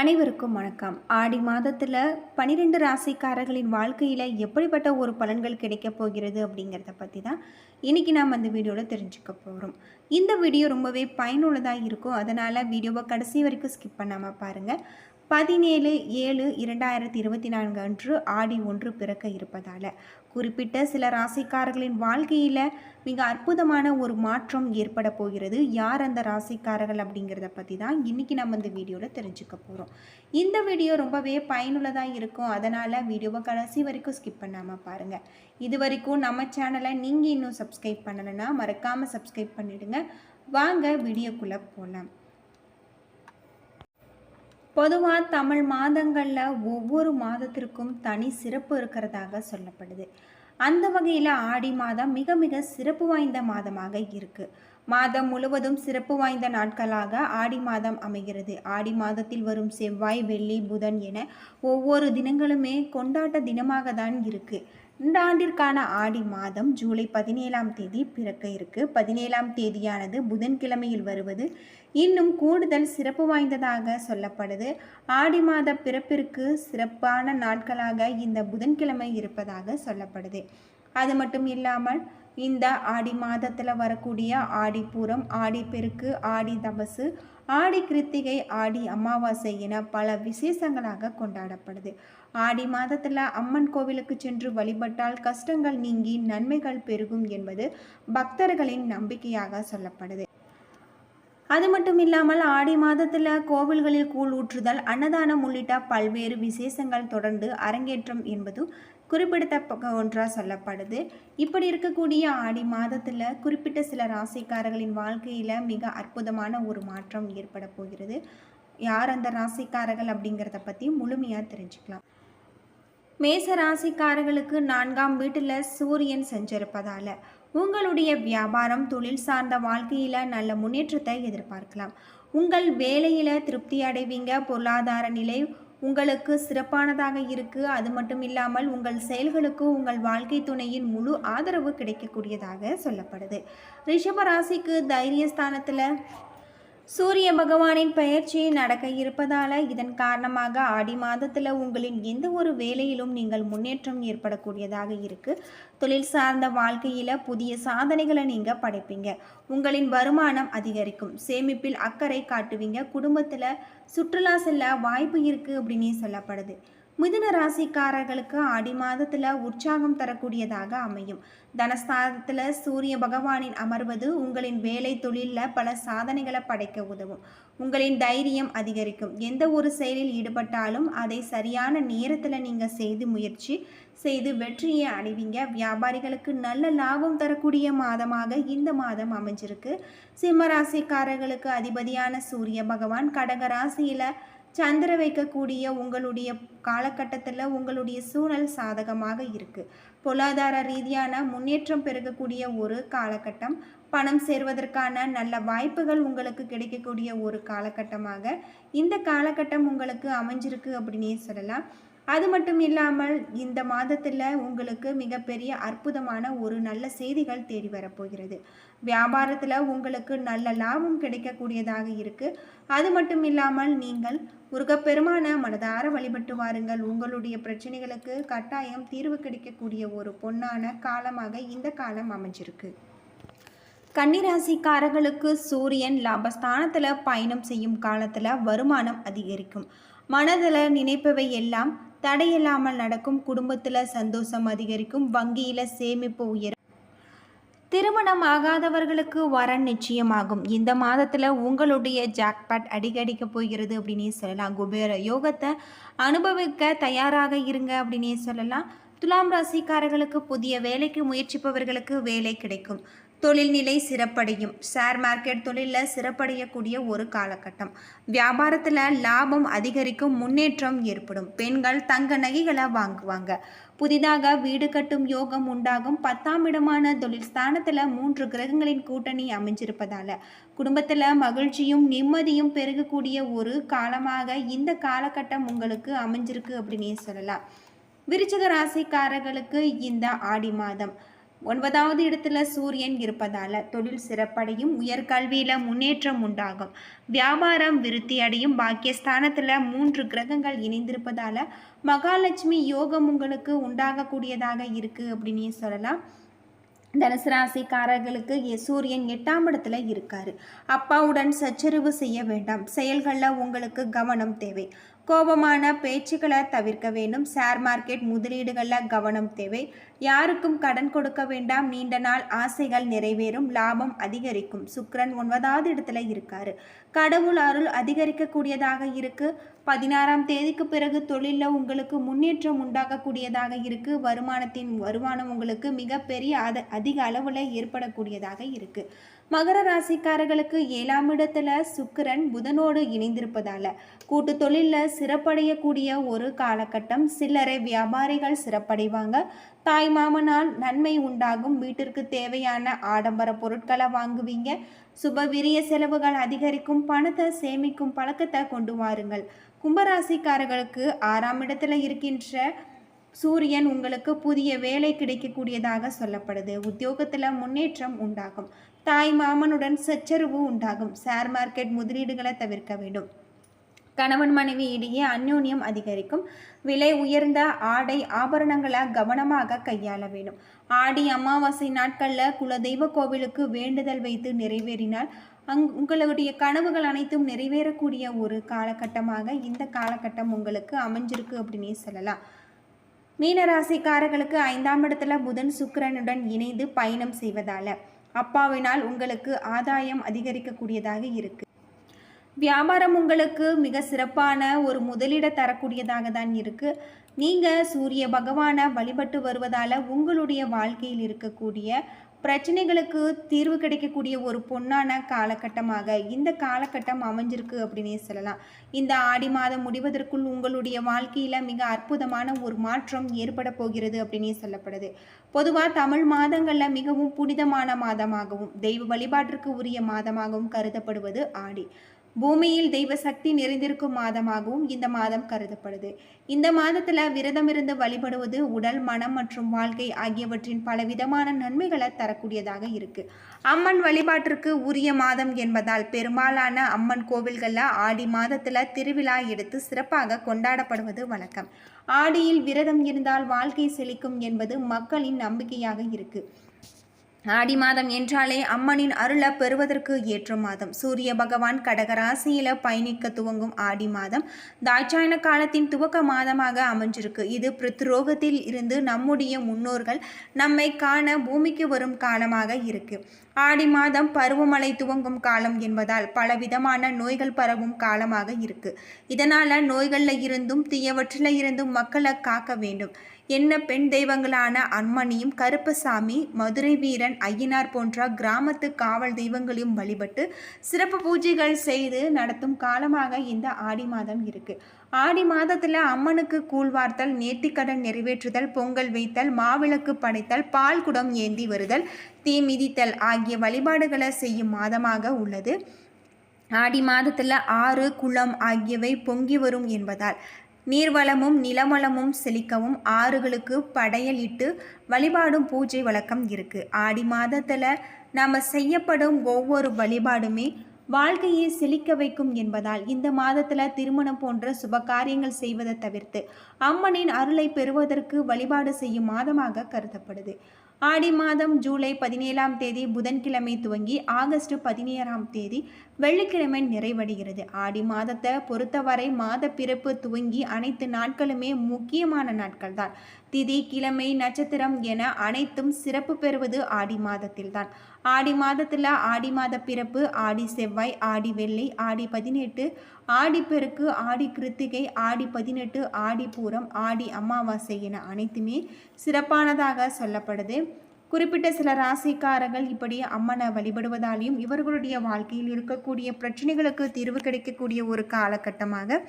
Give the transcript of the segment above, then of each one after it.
அனைவருக்கும் வணக்கம். ஆடி மாதத்தில் பன்னிரெண்டு ராசிக்காரர்களின் வாழ்க்கையில் எப்படிப்பட்ட ஒரு பலன்கள் கிடைக்கப் போகிறது அப்படிங்கிறத பற்றி தான் இன்றைக்கி நாம் அந்த வீடியோவில் தெரிஞ்சுக்க போகிறோம் இந்த வீடியோ ரொம்பவே பயனுள்ளதாக இருக்கும். அதனால் வீடியோவை கடைசி வரைக்கும் ஸ்கிப் பண்ணாமல் பாருங்கள் பதினேழு ஏழு இரண்டாயிரத்தி இருபத்தி நான்கு அன்று ஆடி ஒன்று பிறக்க இருப்பதால். குறிப்பிட்ட சில ராசிக்காரர்களின் வாழ்க்கையில் மிக அற்புதமான ஒரு மாற்றம் ஏற்பட போகிறது. யார் அந்த ராசிக்காரர்கள் அப்படிங்கிறத பற்றி தான் இன்றைக்கி நம்ம இந்த வீடியோவில் தெரிஞ்சுக்க போகிறோம் இந்த வீடியோ ரொம்பவே பயனுள்ளதாக இருக்கும். அதனால் வீடியோவை கடைசி வரைக்கும் ஸ்கிப் பண்ணாமல் பாருங்கள் இது வரைக்கும் நம்ம சேனலை நீங்கள் இன்னும் சப்ஸ்கிரைப் பண்ணலைன்னா மறக்காமல் சப்ஸ்கிரைப் பண்ணிவிடுங்க வாங்க வீடியோக்குள்ளே போகலாம் பொதுவாக தமிழ் மாதங்களில் ஒவ்வொரு மாதத்திற்கும் தனி சிறப்பு இருக்கிறதாக சொல்லப்படுது. அந்த வகையில் ஆடி மாதம் மிக மிக சிறப்பு வாய்ந்த மாதமாக இருக்குது மாதம் முழுவதும் சிறப்பு வாய்ந்த நாட்களாக ஆடி மாதம் அமைகிறது. ஆடி மாதத்தில் வரும் செவ்வாய் வெள்ளி புதன் என ஒவ்வொரு தினங்களுமே கொண்டாட்ட தினமாக தான் இருக்குது இந்த ஆண்டிற்கான ஆடி மாதம் ஜூலை பதினேழாம் தேதி பிறக்க இருக்கு. பதினேழாம் தேதியானது புதன்கிழமையில் வருவது இன்னும் கூடுதல் சிறப்பு வாய்ந்ததாக சொல்லப்படுது. ஆடி மாத பிறப்பிற்கு சிறப்பான நாட்களாக இந்த புதன்கிழமை இருப்பதாக சொல்லப்படுது. அது மட்டும் இல்லாமல் இந்த ஆடி மாதத்தில் வரக்கூடிய ஆடிப்பூரம் ஆடிப்பெருக்கு ஆடி தபசு ஆடி கிருத்திகை ஆடி அமாவாசை என பல விசேஷங்களாக கொண்டாடப்படுது. ஆடி மாதத்தில் அம்மன் கோவிலுக்கு சென்று வழிபட்டால் கஷ்டங்கள் நீங்கி நன்மைகள் பெருகும் என்பது பக்தர்களின் நம்பிக்கையாக சொல்லப்படுது. அது மட்டும் இல்லாமல் ஆடி மாதத்தில் கோவில்களில் கூழ் ஊற்றுதல் அன்னதானம் உள்ளிட்ட பல்வேறு விசேஷங்கள் தொடர்ந்து அரங்கேற்றம் என்பது குறிப்பிடத்தக்க ஒன்றாக சொல்லப்படுது. இப்படி இருக்கக்கூடிய ஆடி மாதத்தில் குறிப்பிட்ட சில ராசிக்காரர்களின் வாழ்க்கையில் மிக அற்புதமான ஒரு மாற்றம் ஏற்பட போகிறது. யார் அந்த ராசிக்காரர்கள் அப்படிங்கிறத பற்றி முழுமையாக தெரிஞ்சுக்கலாம். மேச ராசிக்காரர்களுக்கு நான்காம் வீட்டில் சூரியன் செஞ்சிருப்பதால் உங்களுடைய வியாபாரம் தொழில் சார்ந்த வாழ்க்கையில் நல்ல முன்னேற்றத்தை எதிர்பார்க்கலாம். உங்கள் வேலையில் திருப்தி அடைவீங்க. பொருளாதார நிலை உங்களுக்கு சிறப்பானதாக இருக்குது அது மட்டும் இல்லாமல் உங்கள் செயல்களுக்கு உங்கள் வாழ்க்கை துணையின் முழு ஆதரவு கிடைக்கக்கூடியதாக சொல்லப்படுது. ரிஷப ராசிக்கு தைரியஸ்தானத்தில் சூரிய பகவானின் பயிற்சி நடக்க இருப்பதால் இதன் காரணமாக ஆடி மாதத்தில் உங்களின் எந்த ஒரு வேலையிலும் நீங்கள் முன்னேற்றம் ஏற்படக்கூடியதாக இருக்குது தொழில் சார்ந்த வாழ்க்கையில் புதிய சாதனைகளை நீங்கள் படைப்பீங்க. உங்களின் வருமானம் அதிகரிக்கும். சேமிப்பில் அக்கறை காட்டுவீங்க. குடும்பத்தில் சுற்றுலா செல்ல வாய்ப்பு இருக்குது அப்படின்னு சொல்லப்படுது. மிதுன ராசிக்காரர்களுக்கு ஆடி மாதத்தில் உற்சாகம் தரக்கூடியதாக அமையும். தனஸ்தானத்தில் சூரிய பகவானின் அமர்வது உங்களின் வேலை தொழிலில் பல சாதனைகளை படைக்க உதவும். உங்களின் தைரியம் அதிகரிக்கும். எந்த ஒரு செயலில் ஈடுபட்டாலும் அதை சரியான நேரத்தில் நீங்கள் செய்து முயற்சி செய்து வெற்றியை அடைவீங்க. வியாபாரிகளுக்கு நல்ல லாபம் தரக்கூடிய மாதமாக இந்த மாதம் அமைஞ்சிருக்கு. சிம்மராசிக்காரர்களுக்கு அதிபதியான சூரிய பகவான் கடக ராசியில் சந்திர வைக்கக்கூடிய உங்களுடைய காலகட்டத்தில் உங்களுடைய சூழல் சாதகமாக இருக்குது பொருளாதார ரீதியான முன்னேற்றம் பெருகக்கூடிய ஒரு காலகட்டம். பணம் சேர்வதற்கான நல்ல வாய்ப்புகள் உங்களுக்கு கிடைக்கக்கூடிய ஒரு காலகட்டமாக இந்த காலகட்டம் உங்களுக்கு அமைஞ்சிருக்கு அப்படின்னே சொல்லலாம். அது மட்டும் இல்லாமல் இந்த மாதத்தில் உங்களுக்கு மிகப்பெரிய அற்புதமான ஒரு நல்ல செய்திகள் தேடி வரப்போகிறது. வியாபாரத்தில் உங்களுக்கு நல்ல லாபம் கிடைக்கக்கூடியதாக இருக்குது அது மட்டும் இல்லாமல் நீங்கள் முருகப்பெருமான மனதார வழிபட்டு வாருங்கள். உங்களுடைய பிரச்சனைகளுக்கு கட்டாயம் தீர்வு கிடைக்கக்கூடிய ஒரு பொன்னான காலமாக இந்த காலம் அமைஞ்சிருக்கு. கன்னிராசிக்காரர்களுக்கு சூரியன் லாபஸ்தானத்தில் பயணம் செய்யும் காலத்தில் வருமானம் அதிகரிக்கும். மனதில் நினைப்பவை எல்லாம் தடையில்லாமல் நடக்கும் குடும்பத்தில் சந்தோஷம் அதிகரிக்கும் வங்கியில் சேமிப்பு உயரும் திருமணம் ஆகாதவர்களுக்கு வரன் நிச்சயமாகும். இந்த மாதத்தில் உங்களுடைய ஜாக்பாட் அடிக்கடிக்க போகிறது அப்படின்னே சொல்லலாம். குபேர யோகத்தை அனுபவிக்க தயாராக இருங்க அப்படின்னே சொல்லலாம். துலாம் ராசிக்காரர்களுக்கு புதிய வேலைக்கு முயற்சிப்பவர்களுக்கு வேலை கிடைக்கும். தொழில்நிலை சிறப்படையும். ஷேர் மார்க்கெட் தொழிலில் சிறப்படையக்கூடிய ஒரு காலகட்டம். வியாபாரத்தில் லாபம் அதிகரிக்கும் முன்னேற்றம் ஏற்படும். பெண்கள் தங்க நகைகளை வாங்குவாங்க. புதிதாக வீடு கட்டும் யோகம் உண்டாகும். பத்தாம் இடமான தொழில் ஸ்தானத்தில் மூன்று கிரகங்களின் கூட்டணி அமைஞ்சிருப்பதால் குடும்பத்தில் மகிழ்ச்சியும் நிம்மதியும் பெருகக்கூடிய ஒரு காலமாக இந்த காலகட்டம் உங்களுக்கு அமைஞ்சிருக்கு அப்படின்னே சொல்லலாம். விருச்சிக ராசிக்காரர்களுக்கு இந்த ஆடி மாதம். ஒன்பதாவது இடத்துல சூரியன் இருப்பதால் தொழில் சிறப்படையும் உயர்கல்வியில் முன்னேற்றம் உண்டாகும். வியாபாரம் விருத்தி அடையும் பாக்கியஸ்தானத்தில் மூன்று கிரகங்கள் இணைந்திருப்பதால் மகாலட்சுமி யோகம் உங்களுக்கு உண்டாகக்கூடியதாக இருக்குது அப்படின்னு சொல்லலாம். தனுசு ராசிக்காரர்களுக்கு எ- சூரியன் எட்டாம் இடத்துல இருக்காரு. அப்பாவுடன் சச்சரவு செய்ய வேண்டாம். செயல்களில் உங்களுக்கு கவனம் தேவை. கோபமான பேச்சுக்களை தவிர்க்க வேண்டும். ஷேர் மார்க்கெட் முதலீடுகளில் கவனம் தேவை. யாருக்கும் கடன் கொடுக்க வேண்டாம். நீண்ட நாள் ஆசைகள் நிறைவேறும். லாபம் அதிகரிக்கும். சுக்ரன் ஒன்பதாவது இடத்துல இருக்காரு. கடவுள் அருள் அதிகரிக்கக்கூடியதாக இருக்கு. பதினாறாம் தேதிக்கு பிறகு தொழிலில் உங்களுக்கு முன்னேற்றம் உண்டாகக்கூடியதாக இருக்கு. வருமானத்தின் வருமானம் உங்களுக்கு மிகப்பெரிய அத அதிக அளவில் ஏற்படக்கூடியதாக இருக்குது மகர ராசிக்காரர்களுக்கு ஏழாம் இடத்துல சுக்கிரன் புதனோடு இணைந்திருப்பதால கூட்டு தொழிலில் சிறப்படையக்கூடிய ஒரு காலகட்டம். சில்லறை வியாபாரிகள் சிறப்படைவாங்க. தாய் மாமனால் நன்மை உண்டாகும். வீட்டிற்கு தேவையான ஆடம்பர பொருட்களை வாங்குவீங்க. சுப விரிய செலவுகள் அதிகரிக்கும். பணத்தை சேமிக்கும் பழக்கத்தை கொண்டு வாருங்கள். கும்பராசிக்காரர்களுக்கு ஆறாம் இடத்துல இருக்கின்ற சூரியன் உங்களுக்கு புதிய வேலை கிடைக்கக்கூடியதாக சொல்லப்படுது. உத்தியோகத்தில் முன்னேற்றம் உண்டாகும். தாய் மாமனுடன் சச்சரவு உண்டாகும். ஷேர் மார்க்கெட் முதலீடுகளை தவிர்க்க வேண்டும். கணவன் மனைவி இடையே அந்யோன்யம் அதிகரிக்கும். விலை உயர்ந்த ஆடை ஆபரணங்களை கவனமாக கையாள வேண்டும். ஆடி அமாவாசை நாட்களில் குலதெய்வ கோவிலுக்கு வேண்டுதல் வைத்து நிறைவேறினால் அங் உங்களுடைய கனவுகள் அனைத்தும் நிறைவேறக்கூடிய ஒரு காலகட்டமாக இந்த காலகட்டம் உங்களுக்கு அமைஞ்சிருக்கு அப்படின்னே சொல்லலாம். மீனராசிக்காரர்களுக்கு ஐந்தாம் இடத்துல புதன் சுக்கிரனுடன் இணைந்து பயணம் செய்வதால அப்பாவினால் உங்களுக்கு ஆதாயம் அதிகரிக்கக்கூடியதாக இருக்கு. வியாபாரம் உங்களுக்கு மிக சிறப்பான ஒரு முதலிட தரக்கூடியதாக தான் இருக்கு. நீங்க சூரிய பகவானை வழிபட்டு வருவதால உங்களுடைய வாழ்க்கையில் இருக்கக்கூடிய பிரச்சனைகளுக்கு தீர்வு கிடைக்கக்கூடிய ஒரு பொன்னான காலகட்டமாக இந்த காலகட்டம் அமைஞ்சிருக்கு அப்படின்னே சொல்லலாம். இந்த ஆடி மாதம் முடிவதற்குள் உங்களுடைய வாழ்க்கையில் மிக அற்புதமான ஒரு மாற்றம் ஏற்பட போகிறது அப்படின்னே சொல்லப்படுது. பொதுவாக தமிழ் மாதங்களில் மிகவும் புனிதமான மாதமாகவும் தெய்வ வழிபாட்டிற்கு உரிய மாதமாகவும் கருதப்படுவது ஆடி. பூமியில் தெய்வ சக்தி நிறைந்திருக்கும் மாதமாகவும் இந்த மாதம் கருதப்படுது. இந்த மாதத்தில் விரதமிருந்து வழிபடுவது உடல் மனம் மற்றும் வாழ்க்கை ஆகியவற்றின் பலவிதமான நன்மைகளை தரக்கூடியதாக இருக்கு. அம்மன் வழிபாட்டிற்கு உரிய மாதம் என்பதால் பெரும்பாலான அம்மன் கோவில்களில் ஆடி மாதத்தில் திருவிழா எடுத்து சிறப்பாக கொண்டாடப்படுவது வழக்கம். ஆடியில் விரதம் இருந்தால் வாழ்க்கை செழிக்கும் என்பது மக்களின் நம்பிக்கையாக இருக்கு. ஆடி மாதம் என்றாலே அம்மனின் அருளை பெறுவதற்கு ஏற்ற மாதம். சூரிய பகவான் கடகராசியில பயணிக்க துவங்கும் ஆடி மாதம் தாட்சாயன காலத்தின் துவக்க மாதமாக அமைஞ்சிருக்கு. இது பிருத்ரோகத்தில் இருந்து நம்முடைய முன்னோர்கள் நம்மை காண பூமிக்கு வரும் காலமாக இருக்கு. ஆடி மாதம் பருவமழை துவங்கும் காலம் என்பதால் பலவிதமான நோய்கள் பரவும் காலமாக இருக்கு. இதனால நோய்களில் இருந்தும் தீயவற்றில இருந்தும் மக்களை காக்க வேண்டும். என்ன பெண் தெய்வங்களான அம்மணியும் கருப்பசாமி மதுரை வீரன் ஐயனார் போன்ற கிராமத்து காவல் தெய்வங்களையும் வழிபட்டு சிறப்பு பூஜைகள் செய்து நடத்தும் காலமாக இந்த ஆடி மாதம் இருக்குது ஆடி மாதத்தில் அம்மனுக்கு கூழ்வார்த்தல் நேர்த்திக்கடன் நிறைவேற்றுதல் பொங்கல் வைத்தல் மாவிளக்கு படைத்தல் பால் குடம் ஏந்தி வருதல் தீ மிதித்தல் ஆகிய வழிபாடுகளை செய்யும் மாதமாக உள்ளது. ஆடி மாதத்தில் ஆறு குளம் ஆகியவை பொங்கி வரும் என்பதால் நீர்வளமும் நிலவளமும் செழிக்கவும் ஆறுகளுக்கு படையலிட்டு வழிபாடும் பூஜை வழக்கம் இருக்குது ஆடி மாதத்தில் நாம் செய்யப்படும் ஒவ்வொரு வழிபாடுமே வாழ்க்கையை செழிக்க வைக்கும் என்பதால் இந்த மாதத்தில் திருமணம் போன்ற சுப காரியங்கள் செய்வதை தவிர்த்து அம்மனின் அருளை பெறுவதற்கு வழிபாடு செய்யும் மாதமாக கருதப்படுது. ஆடி மாதம் ஜூலை பதினேழாம் தேதி புதன்கிழமை துவங்கி ஆகஸ்ட் பதினேழாம் தேதி வெள்ளிக்கிழமை நிறைவடைகிறது. ஆடி மாதத்தை பொறுத்தவரை மாத பிறப்பு துவங்கி அனைத்து நாட்களுமே முக்கியமான நாட்கள் தான் திதி கிழமை நட்சத்திரம் என அனைத்தும் சிறப்பு பெறுவது ஆடி மாதத்தில்தான். ஆடி மாதத்தில் ஆடி மாத பிறப்பு ஆடி செவ்வாய் ஆடி வெள்ளி ஆடி பதினெட்டு ஆடி பெருக்கு ஆடி கிருத்திகை ஆடி பதினெட்டு ஆடி பூரம் ஆடி அமாவாசை என அனைத்துமே சிறப்பானதாக சொல்லப்படுது. குறிப்பிட்ட சில ராசிக்காரர்கள் இப்படி அம்மனை வழிபடுவதாலையும் இவர்களுடைய வாழ்க்கையில் இருக்கக்கூடிய பிரச்சனைகளுக்கு தீர்வு கிடைக்கக்கூடிய ஒரு காலகட்டமாக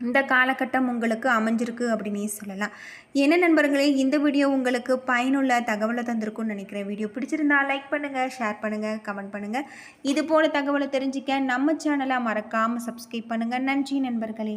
இந்த காலகட்டம் உங்களுக்கு அமைஞ்சிருக்கு அப்படின்னே சொல்லலாம். என்ன நண்பர்களே இந்த வீடியோ உங்களுக்கு பயனுள்ள தகவலை தந்திருக்கும்னு நினைக்கிறேன். வீடியோ பிடிச்சிருந்தா லைக் பண்ணுங்கள் ஷேர் பண்ணுங்கள் கமெண்ட் பண்ணுங்கள் இது போல் தகவலை தெரிஞ்சுக்க நம்ம சேனலை மறக்காமல் சப்ஸ்கிரைப் பண்ணுங்கள் நன்றி நண்பர்களே.